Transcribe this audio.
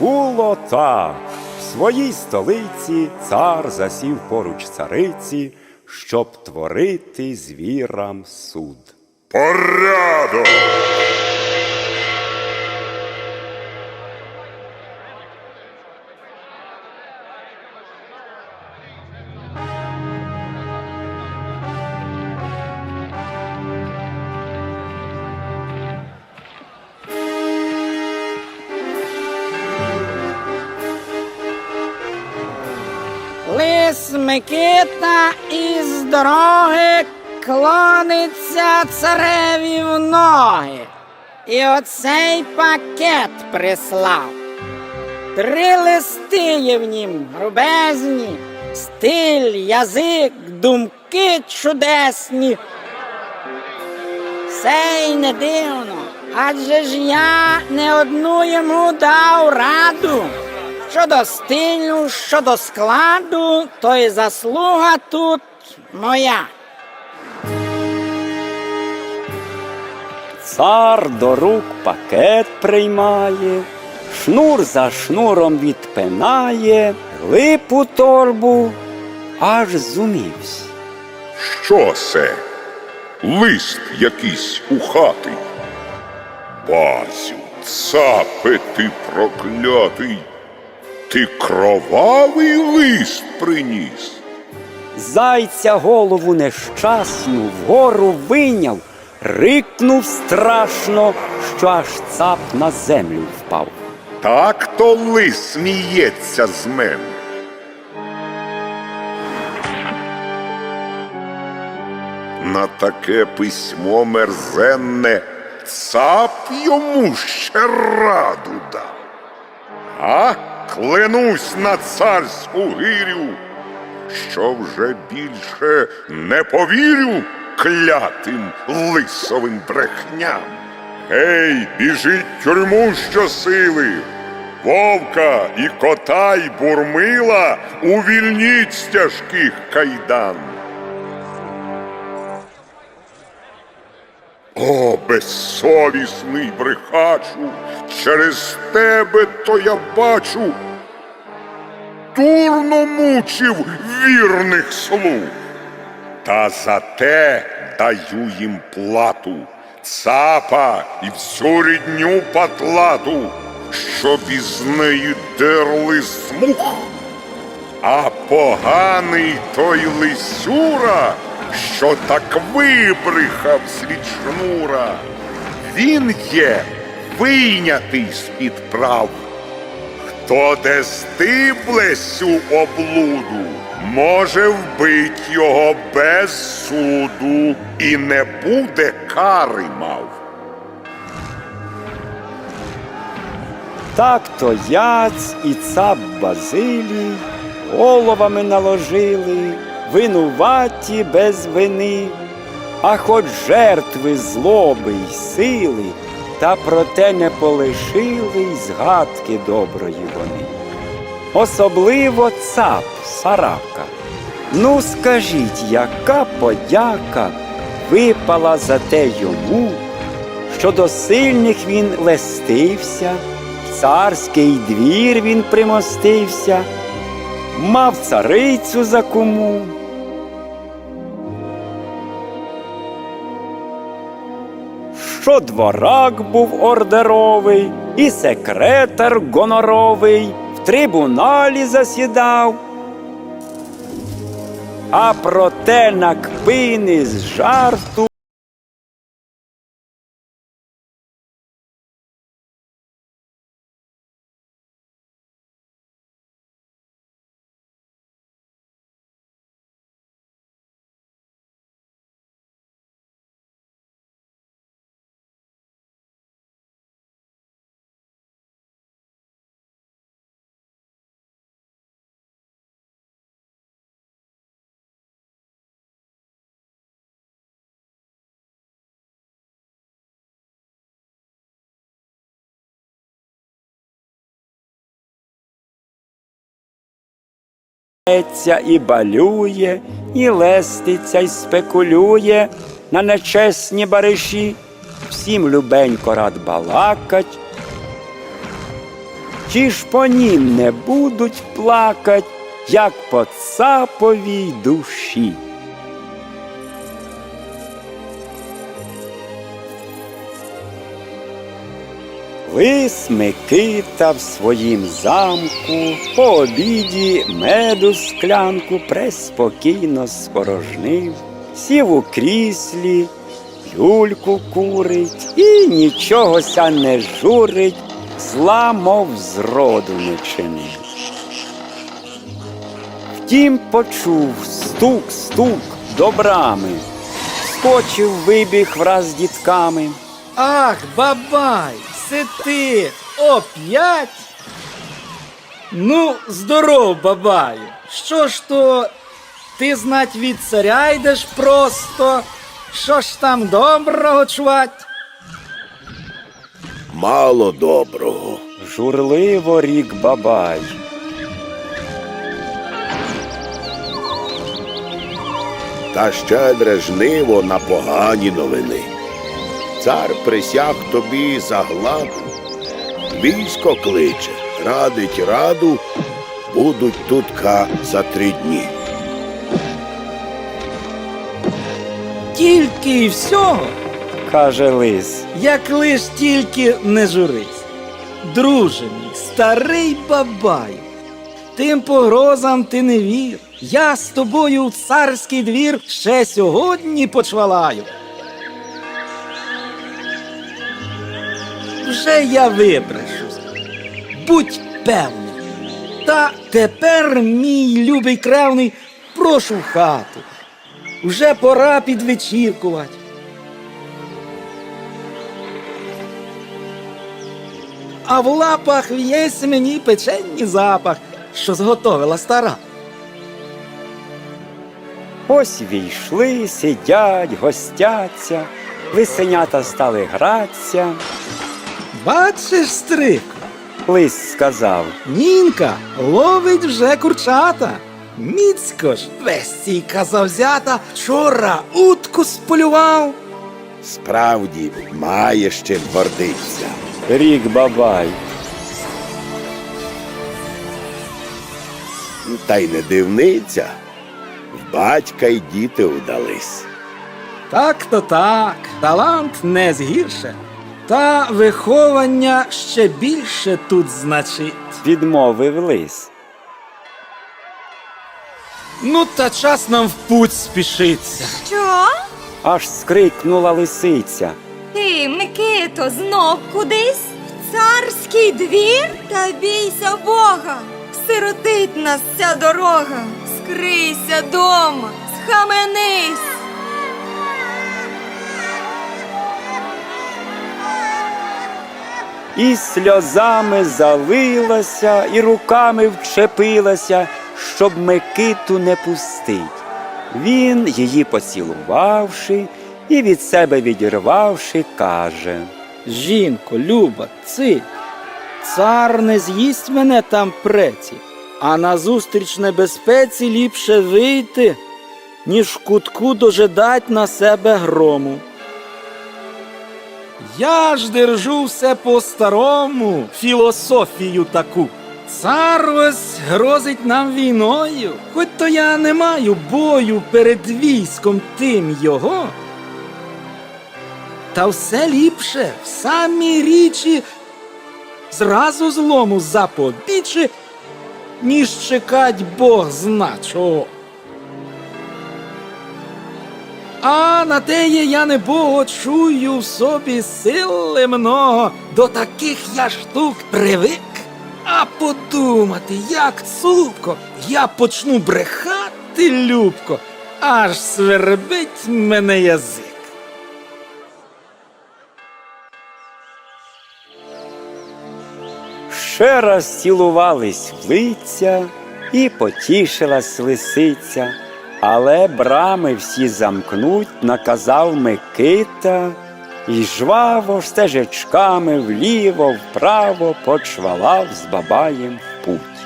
Було так. В своїй столиці цар засів поруч цариці, щоб творити звірам суд. Порядок! Лис Микита із дороги клониться цареві в ноги. І оцей пакет прислав. Три листи є в нім грубезні, стиль, язик, думки чудесні. Все й не дивно, адже ж я не одну йому дав раду. Щодо стилю, щодо складу, то й заслуга тут моя. Цар до рук пакет приймає, шнур за шнуром відпинає, лип у торбу, аж зумівсь. Що це? Лист якийсь у хати. Базю, цапе ти проклятий. Ти кровавий лист приніс. Зайця голову нещасну вгору вийняв, рикнув страшно, що аж цап на землю впав. Так то лис сміється з мене. На таке письмо мерзенне цап йому ще раду дав. А клянусь на царську гирю, що вже більше не повірю клятим лисовим брехням. Гей, біжить тюрму щосили, вовка і кота й бурмила увільніть з тяжких кайдан. О, безсовісний брехачу, через тебе то я бачу, дурно мучив вірних слуг. Та за те даю їм плату, цапа і всю рідню патлату, щоб із неї дерли смух. А поганий той лисюра, що так вибрехав світ шнура, він є вийнятий з-під прав. Хто де стибле сю облуду, може вбить його без суду і не буде кари мав. Так то яць і цап Базилій головами наложили, винуваті без вини, а хоч жертви злоби й сили, та проте не полишили й згадки доброї вони. Особливо цап Сарака. Ну скажіть, яка подяка випала за те йому, що до сильних він лестився, в царський двір він примостився, мав царицю за кому. Що дворак був ордеровий, і секретар гоноровий в трибуналі засідав. А проте на кпини з жарту і балює, і леститься, і спекулює на нечесні бариші, всім любенько рад балакать, Чи ж по нім не будуть плакать, як по цаповій душі? Лис Микита в своїм замку по обіді меду склянку преспокійно спорожнив, сів у кріслі, люльку курить і нічогося не журить, зла, мов зроду не чинив. Втім, почув стук, стук до брами, скочив, вибіг враз дітками. Ах, бабай, це ти оп'ять? Ну, здоров, бабаю. Що ж то ти знать від царя йдеш просто? Що ж там доброго чувать? Мало доброго. Журливо рік бабай. Та щедре жниво на погані новини. Цар присяг тобі за гладу. Військо кличе, радить раду, будуть тутка за три дні. Тільки і всього, каже лис. як лиш тільки не журись. Друже мій, старий бабаю, тим погрозам ти не вір. Я з тобою в царський двір ще сьогодні почвалаю. Вже я вибрешусь. Будь певний. Та тепер, мій любий кревний, прошу в хату. Вже пора підвечіркувати. А в лапах в'єсь мені печенні запах, що зготовила стара. Ось війшли, сидять, гостяться, лисенята стали гратися. Бачиш, стрик, Лис сказав, нінка ловить вже курчата. Міцько ж вестійка завзята, вчора утку сполював. Справді маєш чим гордитися. рік бабай. Та й не дивниця. В батька й діти удались. Так то так, талант не згірше. Та виховання ще більше тут значить. Відмовив лис. Ну та час нам в путь спішиться. Що? Аж скрикнула лисиця. Ти, Микито, знов кудись? В царський двір? Та бійся Бога! Сиротить нас ця дорога. Скрийся дома, схаменись. І сльозами залилася, і руками вчепилася, щоб Микиту не пустить. Він, її поцілувавши і від себе відірвавши, каже. Жінко, Люба, ци, цар не з'їсть мене там преці, а назустріч небезпеці ліпше вийти, ніж кутку дожидать на себе грому. Я ж держу все по-старому, філософію таку. Цар ось грозить нам війною, хоч то я не маю бою перед військом тим його. Та все ліпше в самій річі зразу злому запобічі, ніж чекать Бог зна чого. А на теє я не чую в собі сили много, до таких я штук привик. А подумати, як цупко, я почну брехати любко, аж свербить мене язик. Ще раз цілувались лиця і потішилась лисиця, але брами всі замкнуть, наказав Микита, і жваво стежечками вліво, вправо почвалав з бабаєм в путь.